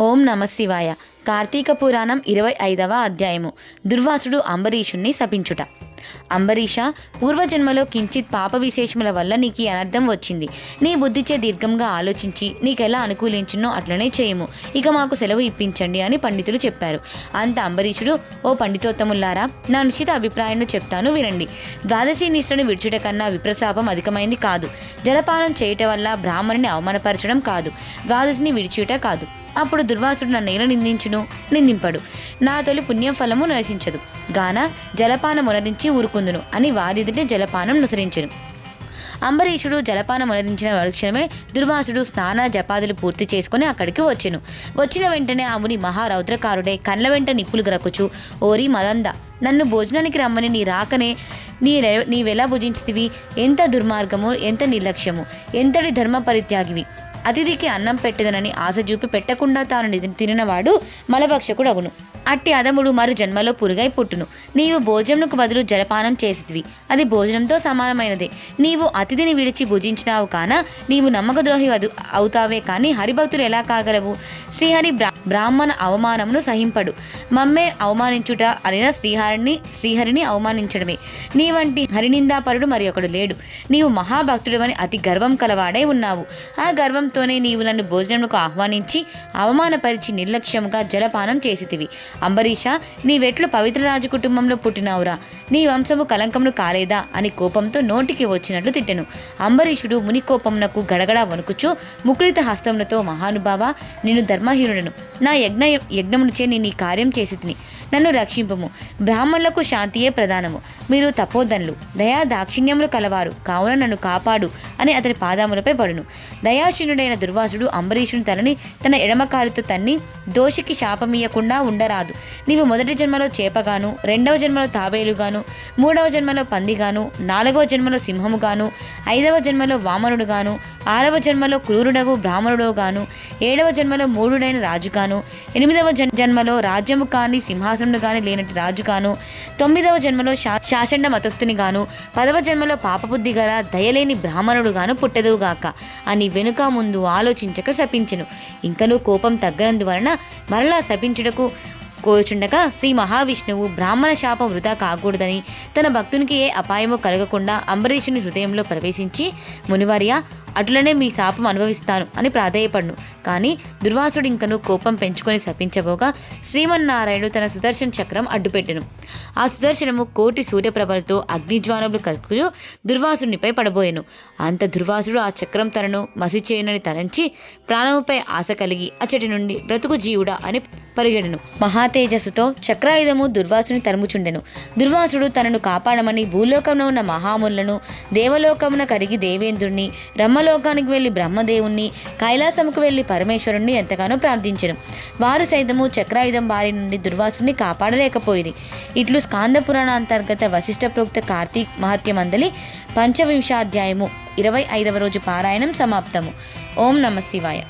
ఓం నమ శివాయ. కార్తీక పురాణం ఇరవై ఐదవ అధ్యాయము. దుర్వాసుడు అంబరీషుణ్ణి శపించుట. అంబరీష పూర్వజన్మలో కించిత్ పాప విశేషముల వల్ల నీకు అనర్థం వచ్చింది. నీ బుద్ధిచే దీర్ఘంగా ఆలోచించి నీకెలా అనుకూలించినో అట్లనే చేయము. ఇక మాకు సెలవు ఇప్పించండి అని పండితులు చెప్పారు. అంత అంబరీషుడు ఓ పండితోత్తముల్లారా నా నిశ్చిత అభిప్రాయాన్ని చెప్తాను వినండి. ద్వాదశి నిష్ఠను విడిచుట కన్నా విప్రశాపం అధికమైంది కాదు. జలపానం చేయటం వల్ల బ్రాహ్మణుని అవమానపరచడం కాదు. ద్వాదశిని విడిచుట కాదు. అప్పుడు దుర్వాసుడు నన్ను ఎలా నిందించును? నిందింపడు. నా తొలి పుణ్యఫలము నశించదు. గాన జలపానం ఉనరించి ఊరుకుందును అని వాదిదిటే జలపానం నుసరించును అంబరీషుడు జలపానం ఉనరించిన మరుక్షణమే దుర్వాసుడు స్నాన జపాదులు పూర్తి చేసుకుని అక్కడికి వచ్చెను. వచ్చిన వెంటనే ఆ ముని మహారౌద్రకారుడే కళ్ళ వెంట నిప్పులు గ్రకుచు ఓరి మదంద నన్ను భోజనానికి రమ్మని నీ రాకనే నీ నీవెలా భుజించితివి? ఎంత దుర్మార్గము ఎంత నిర్లక్ష్యము ఎంతటి ధర్మ పరిత్యాగివి అతిథికి అన్నం పెట్టదనని ఆశ చూపి పెట్టకుండా తాను తినినవాడు మలభక్షకుడు అగును అట్టి అదముడు మరు జన్మలో పురుగై పుట్టును. నీవు భోజనముకు బదులు జలపానం చేసితివి. అది భోజనంతో సమానమైనదే. నీవు అతిథిని విడిచి భుజించినావు కాన నీవు నమ్మకద్రోహి అదు అవుతావే కానీ హరిభక్తులు ఎలా కాగలవు? శ్రీహరి బ్రా బ్రాహ్మణ అవమానమును సహింపడు. మమ్మే అవమానించుట అనిన శ్రీహరిని శ్రీహరిని అవమానించడమే. నీ వంటి హరినిందాపరుడు మరి ఒకడు లేడు. నీవు మహాభక్తుడవని అతి గర్వం కలవాడై ఉన్నావు. ఆ గర్వంతోనే నీవు నన్ను భోజనముకు ఆహ్వానించి అవమానపరిచి నిర్లక్ష్యముగా జలపానం చేసితివి. అంబరీష నీవెట్లు పవిత్ర రాజు కుటుంబంలో పుట్టినావురా. నీ వంశము కలంకమును కాలేదా? అని కోపంతో నోటికి వచ్చినట్లు తిట్టెను. అంబరీషుడు ముని కోపమునకు గడగడ వణుకుచు ముకులిత హస్తములతో మహానుభావ నేను ధర్మహీనుడను. నా యజ్ఞ యజ్ఞమునుచే నేను నీ కార్యం చేసి తిని నన్ను రక్షింపము. బ్రాహ్మణులకు శాంతియే ప్రధానము. మీరు తపోధనులు. దయా దాక్షిణ్యములు కలవారు. కావున నన్ను కాపాడు అని అతని పాదములపై పడును. దయాశీనుడైన దుర్వాసుడు అంబరీషుని తలని తన ఎడమకాలుతో తన్ని దోషికి శాపమీయకుండా ఉండరాదు. నీవు మొదటి జన్మలో చేపగాను రెండవ జన్మలో తాబేలుగాను మూడవ జన్మలో పందిగాను నాలుగవ జన్మలో సింహముగాను ఐదవ జన్మలో వామనుడుగాను ఆరవ జన్మలో క్రూరుడగు బ్రాహ్మణుడుగాను ఏడవ జన్మలో మూడుడైన రాజుగాను ఎనిమిదవ జన్మలో రాజ్యము కాని సింహాసనుడు కాని లేనటి రాజుగాను తొమ్మిదవ జన్మలో శా శాసండ మతస్థుని గాను పదవ జన్మలో పాపబుద్ధి గల దయలేని బ్రాహ్మణుడు గాను పుట్టదువుగాక. అని వెనుక ముందు ఆలోచించక శపించెను. ఇంకనూ కోపం తగ్గనందువలన మరలా శపించుటకు కోరుచుండగా శ్రీ మహావిష్ణువు బ్రాహ్మణ శాపం వృధా కాకూడదని తన భక్తునికి ఏ అపాయమో కలగకుండా అంబరీషుని హృదయంలో ప్రవేశించి మునివార్య అట్లనే మీ శాపం అనుభవిస్తాను అని ప్రాధేయపడ్ను. కానీ దుర్వాసుడు ఇంకను కోపం పెంచుకొని శపించబోగా శ్రీమన్నారాయణుడు తన సుదర్శన చక్రం అడ్డుపెట్టెను. ఆ సుదర్శనము కోటి సూర్యప్రభలతో అగ్నిజ్వాలములు కలుగుతూ దుర్వాసునిపై పడబోయెను. అంత దుర్వాసుడు ఆ చక్రం తనను మసిచేయనని తలంచి ప్రాణముపై ఆశ కలిగి అచ్చటి నుండి బ్రతుకు జీవుడా అని పరిగెడెను. మహాతేజస్సుతో చక్రాయుధము దుర్వాసుని తరుముచుండెను. దుర్వాసుడు తనను కాపాడమని భూలోకంలో ఉన్న మహాములను దేవలోకమున కరిగి దేవేంద్రుణ్ణి బ్రహ్మలోకానికి వెళ్ళి బ్రహ్మదేవుణ్ణి కైలాసముకు వెళ్ళి పరమేశ్వరుణ్ణి ఎంతగానో ప్రార్థించెను. వారు సైతము చక్రాయుధం బారి నుండి దుర్వాసుని కాపాడలేకపోయింది ఇట్లు స్కాంద పురాణ అంతర్గత వశిష్ఠ ప్రోక్త కార్తీక్ మహత్యమందలి పంచవింశాధ్యాయము ఇరవై ఐదవ రోజు పారాయణం సమాప్తము. ఓం నమ శివాయ.